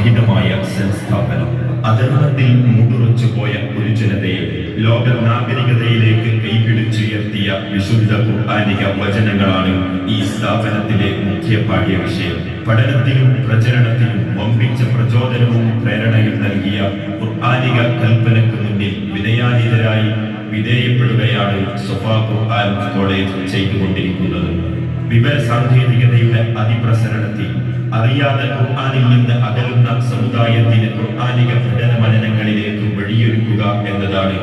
മഹിതമായ സംസ്ഥാപനം. അധർമ്മത്തിൽ മൂടുറച്ചു പോയ ഒരു ജനതയെ ലോക നാഗരികതയിലേക്ക് കൈപിടിച്ചുയർത്തിയ വിശുദ്ധ ഖുർആാനിക വചനങ്ങളാണ് ഈ സ്ഥാപനത്തിലെ മുഖ്യ പാഠ്യ വിഷയം പഠനത്തിനും പ്രചരണത്തിനും വമ്പിച്ച പ്രചോദനവും പ്രേരണയും നൽകിയ ഖുർആാനിക കൽപ്പനക്ക് മുന്നിൽ വിനയാനിതരായി വിധേയപ്പെടുകയാണ് സൊഫ ഖുർആൻ കോളേജ് ചെയ്തുകൊണ്ടിരിക്കുന്നത്. വിവര സാങ്കേതികതയുടെ അതിപ്രസരണത്തിൽ അറിയാതെ ഖുർആാനിൽ നിന്ന് അകലുന്ന സമുദായത്തിന് ഖുർആാനിക പഠന മനനങ്ങളിലേക്ക് വഴിയൊരുക്കുക എന്നതാണ്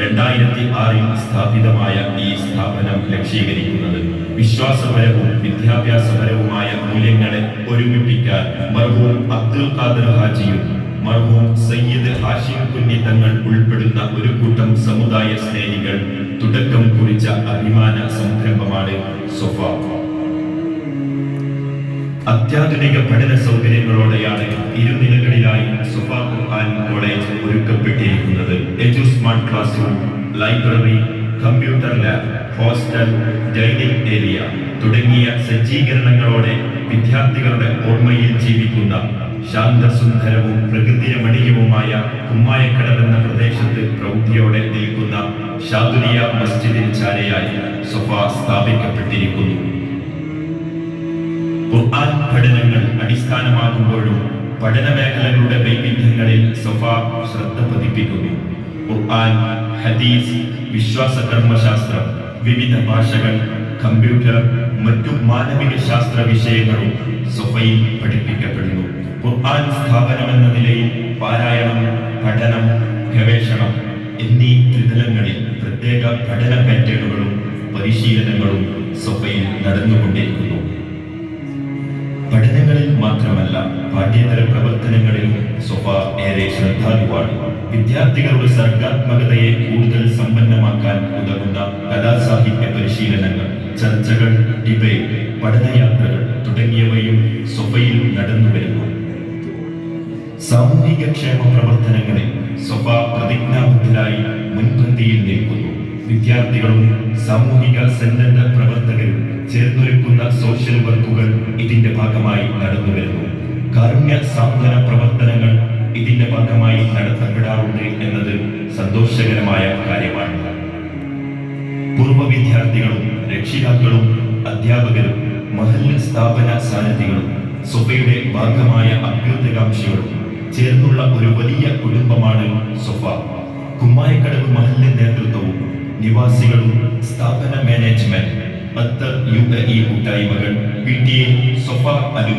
രണ്ടായിരത്തി ആറിൽ സ്ഥാപിതമായ ഈ സ്ഥാപനം ലക്ഷ്യീകരിക്കുന്നത്. വിശ്വാസപരവും വിദ്യാഭ്യാസപരവുമായ മൂല്യങ്ങളെ ഒരുമിപ്പിക്കാൻ മർഹൂം അബ്ദുൽ ഖാദർ ഹാജിയും മർഹൂം സയ്യിദ് ഹാഷിം കുഞ്ഞി തങ്ങൾ ഉൾപ്പെടുന്ന ഒരു കൂട്ടം സമുദായ സ്നേഹികൾ തുടക്കം കുറിച്ച അഭിമാന സംരംഭമാണ് സൊഫ. അത്യാധുനിക പഠന സൗകര്യങ്ങളോടെയാണ് ഇരുനിലകളിലായി Sufa Quran college ഒരുക്കപ്പെട്ടിരിക്കുന്നത്. Edu smart class room library computer lab hostel dining area തുടങ്ങിയ സജ്ജീകരണങ്ങളോടെ വിദ്യാർത്ഥികളുടെ ഓർമ്മയിൽ ജീവിക്കുന്ന ശാന്തസുന്ദരവും പ്രകൃതിരമണീയവുമായ കുമ്മായക്കടവെന്ന പ്രദേശത്ത് പ്രൗഢിയോടെ നിൽക്കുന്ന ഷാദുലിയ മസ്ജിദിൻ ചാരയായി സൊഫ സ്ഥാപിക്കപ്പെട്ടിരിക്കുന്നു. ഖുർആൻ പഠനങ്ങൾ അടിസ്ഥാനമാകുമ്പോഴും പഠന മേഖലകളുടെ വൈവിധ്യങ്ങളിൽ സഫ ശ്രദ്ധ പതിപ്പിക്കുന്നു. ഖുർആൻ ഹദീസ് വിശ്വാസ കർമ്മശാസ്ത്രം വിവിധ ഭാഷകൾ കമ്പ്യൂട്ടർ മറ്റു മാനവിക ശാസ്ത്ര വിഷയങ്ങളും സൊഫയിൽ പഠിപ്പിക്കപ്പെടുന്നു. ഖുർആൻ സ്ഥാപനം എന്ന നിലയിൽ പാരായണം പഠനം ഗവേഷണം എന്നീ ത്രിതലങ്ങളിൽ പ്രത്യേക പഠന പാറ്റേണുകളും പരിശീലനങ്ങളും സൊഫയിൽ നടന്നുകൊണ്ടിരിക്കുന്നു. മാത്രമല്ല പാഠ്യേതര പ്രവർത്തനങ്ങളിൽ സൊഫ ഏറെ ശ്രദ്ധാലുവാണ്. വിദ്യാർത്ഥികളുടെ സർഗാത്മകതയെ കൂടുതൽ സമ്പന്നമാക്കാൻ ഉതകുന്ന കലാസാഹിത്യ പരിശീലനങ്ങൾ ചർച്ചകൾ ഡിബേറ്റ് പഠനയാത്രകൾ തുടങ്ങിയവയും സൊഫയിൽ നടന്നുവരുന്നു സാമൂഹിക ക്ഷേമ പ്രവർത്തനങ്ങളിൽ സൊഫ പ്രതിജ്ഞാബദ്ധരായി മുൻപന്തിയിൽ നിൽക്കുന്നു. വിദ്യാർത്ഥികളും സാമൂഹിക സന്നദ്ധ പ്രവർത്തകരും ചേർന്നൊരുക്കുന്ന സോഷ്യൽ വർക്കുകൾ ഇതിന്റെ ഭാഗമായി നടന്നുവരുന്നു കാരുണ്യ സാന്ത്വന പ്രവർത്തനങ്ങൾ ഇതിന്റെ ഭാഗമായി നടത്തപ്പെടാറുണ്ട് എന്നത് സന്തോഷകരമായ കാര്യമാണ്. പൂർവ വിദ്യാർത്ഥികളും രക്ഷിതാക്കളും അധ്യാപകരും മഹല്ല് സ്ഥാപന സാന്നിധ്യങ്ങളും സൊഫയുടെ ഭാഗമായ അഭ്യുദ്ധകാംക്ഷികളും ചേർന്നുള്ള ഒരു വലിയ കുടുംബമാണ് സൊഫ. കുമ്മായക്കടവ് മഹല്ല് നേതൃത്വവും നിവാസികളും സ്ഥാപന മാനേജ്മെന്റ് പത്ത് യു എ ഇ കൂട്ടായ്മകൾ പി ടി എ സൊഫ അലു